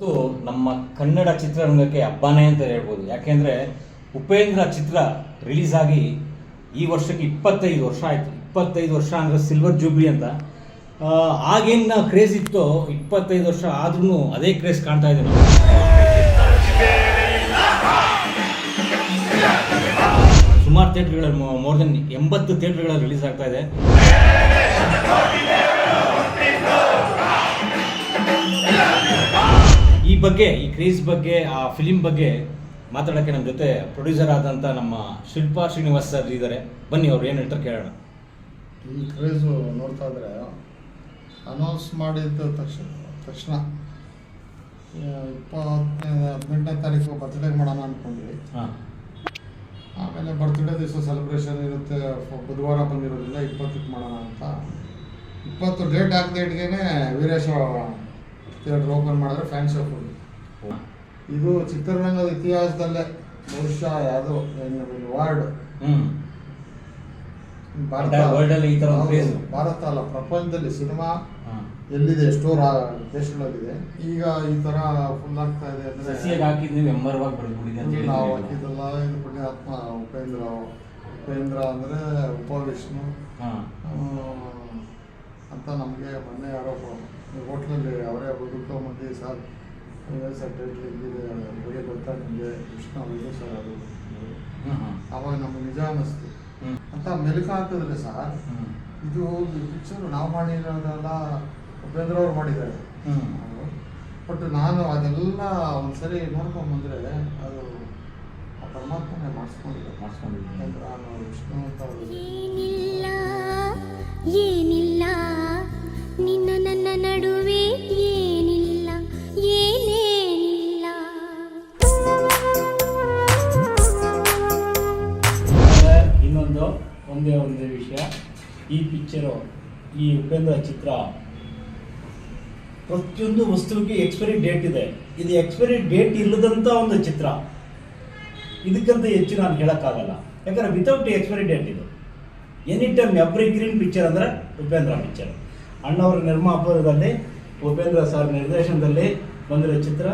ಇದು ನಮ್ಮ ಕನ್ನಡ ಚಿತ್ರರಂಗಕ್ಕೆ ಹಬ್ಬನೇ ಅಂತ ಹೇಳ್ಬೋದು. ಯಾಕೆಂದ್ರೆ ಉಪೇಂದ್ರ ಚಿತ್ರ ರಿಲೀಸ್ ಆಗಿ ಈ ವರ್ಷಕ್ಕೆ ಇಪ್ಪತ್ತೈದು ವರ್ಷ ಆಯ್ತು. ಇಪ್ಪತ್ತೈದು ವರ್ಷ ಅಂದ್ರೆ ಸಿಲ್ವರ್ ಜೂಬ್ಲಿ ಅಂತ. ಆಗೇನ ಆಗೇನ್ ಕ್ರೇಜ್ ಇತ್ತು ಇಪ್ಪತ್ತೈದು ವರ್ಷ ಆದ್ರೂ ಅದೇ ಕ್ರೇಜ್ ಕಾಣ್ತಾ ಇದೆ ಸುಮಾರು ಥಿಯೇಟರ್ಗಳಲ್ಲಿ ಮೋರ್ ದೆನ್ ಎಂಬತ್ತು ಥಿಯೇಟ್ರ್ಗಳಲ್ಲಿ ರಿಲೀಸ್ ಆಗ್ತಾ ಇದೆ. ಬಗ್ಗೆ ಈ ಕ್ರೇಜ್ ಬಗ್ಗೆ ಆ ಫಿಲಿಮ್ ಬಗ್ಗೆ ಮಾತಾಡೋಕ್ಕೆ ನಮ್ಮ ಜೊತೆ ಪ್ರೊಡ್ಯೂಸರ್ ಆದಂಥ ನಮ್ಮ ಶಿಲ್ಪಾ ಶ್ರೀನಿವಾಸ್ ಸರ್ ಇದ್ದಾರೆ. ಬನ್ನಿ ಅವ್ರು ಏನು ಹೇಳ್ತಾರೆ ಕೇಳೋಣ. ಈ ಕ್ರೇಜು ನೋಡ್ತಾ ಇದ್ರೆ ಅನೌನ್ಸ್ ಮಾಡಿದ ತಕ್ಷಣ ತಕ್ಷಣ ಇಪ್ಪತ್ತನೇ ಹದಿನೆಂಟನೇ ತಾರೀಕು ಬರ್ತ್ಡೇ ಮಾಡೋಣ ಅಂದ್ಕೊಂಡ್ವಿ ಹಾಂ. ಆಮೇಲೆ ಬರ್ತ್ಡೇ ದಿವಸ ಸೆಲೆಬ್ರೇಷನ್ ಇರುತ್ತೆ ಬುಧವಾರ ಬಂದಿರೋದ್ರಿಂದ ಇಪ್ಪತ್ತಕ್ಕೆ ಮಾಡೋಣ ಅಂತ. ಇಪ್ಪತ್ತು ಡೇಟ್ ಆಗದೇಟ್ಗೆ ವೀರೇಶ್ವರ ವೀರೇಶ ಥಿಯೇಟ್ರ್ ಓಪನ್ ಮಾಡಿದ್ರೆ ಫ್ಯಾನ್ ಶೋ ಫುಲ್ ಇದು ಚಿತ್ರರಂಗದ ಇತಿಹಾಸದಲ್ಲೇ ಬಹುಶಃ ಯಾವುದು ವಾರ್ಡ್ ಭಾರತ. ಭಾರತ ಅಲ್ಲ ಪ್ರಪಂಚದಲ್ಲಿ ಸಿನಿಮಾ ಎಲ್ಲಿದೆ ಎಷ್ಟೋ ದೇಶಗಳಲ್ಲಿದೆ. ಈಗ ಈ ತರ ಫುಲ್ ಆಗ್ತಾ ಇದೆ ಅಂದ್ರೆ ನೀವು ಹಾಕಿದ್ದಲ್ಲ ಇದು ಪುಣ್ಯಾತ್ಮ ಉಪೇಂದ್ರ. ಉಪೇಂದ್ರ ಅಂದ್ರೆ ಉಪವಿಷ್ಣು. ಅಂತ ನಮಗೆ ಮೊನ್ನೆ ಯಾರೋ ಹೋಟ್ಲಲ್ಲಿ ಅವರೇ ಮಂದಿ ಸರ್ ಸರ್ ಟೈಟ್ಲ್ ಇಲ್ಲಿದೆ ಬಗ್ಗೆ ಗೊತ್ತಾ ನಿಮಗೆ? ಕೃಷ್ಣ ಇದು ಸರ್ ಅದು ಅವಾಗ ನಮ್ಗೆ ನಿಜ ಅನ್ನಿಸ್ತು. ಅಂತ ಮೆಲುಕು ಹಾಕಿದ್ರೆ ಸರ್ ಇದು ಪಿಕ್ಚರ್ ನಾವು ಮಾಡಿರೋದೆಲ್ಲ ಉಪೇಂದ್ರ ಅವ್ರು ಮಾಡಿದ್ದಾರೆ. ಬಟ್ ನಾನು ಅದೆಲ್ಲ ಒಂದ್ಸರಿ ನೋಡ್ಕೊಂಬಂದ್ರೆ ಅದು ಆ ಪರಮಾತ್ಮನೇ ಮಾಡಿಸ್ಕೊಂಡಿದ್ದೆ ಮಾಡಿಸ್ಕೊಂಡಿದ್ದೆ ನಾನು ವಿಷ್ಣು ಅಂತ ಅವ್ರು ಒಂದೇ ಒಂದೇ ವಿಷಯ. ಈ ಪಿಕ್ಚರು ಈ ಉಪೇಂದ್ರ ಚಿತ್ರ, ಪ್ರತಿಯೊಂದು ವಸ್ತುವಿಗೆ ಎಕ್ಸ್ಪೈರಿ ಡೇಟ್ ಇದೆ. ಇದು ಎಕ್ಸ್ಪೈರಿ ಡೇಟ್ ಇಲ್ಲದಂತ ಒಂದು ಚಿತ್ರ. ಇದಕ್ಕಂತ ಹೆಚ್ಚು ನಾನು ಹೇಳೋಕ್ಕಾಗಲ್ಲ. ಯಾಕಂದರೆ ವಿತೌಟ್ ಎಕ್ಸ್ಪೈರಿ ಡೇಟ್ ಇದು. Any time evergreen picture ಅಂದರೆ ಉಪೇಂದ್ರ ಪಿಕ್ಚರ್ ಅಣ್ಣವರ ನಿರ್ಮಾಪದಲ್ಲಿ ಉಪೇಂದ್ರ ಸರ್ ನಿರ್ದೇಶನದಲ್ಲಿ ಬಂದಿರೋ ಚಿತ್ರ.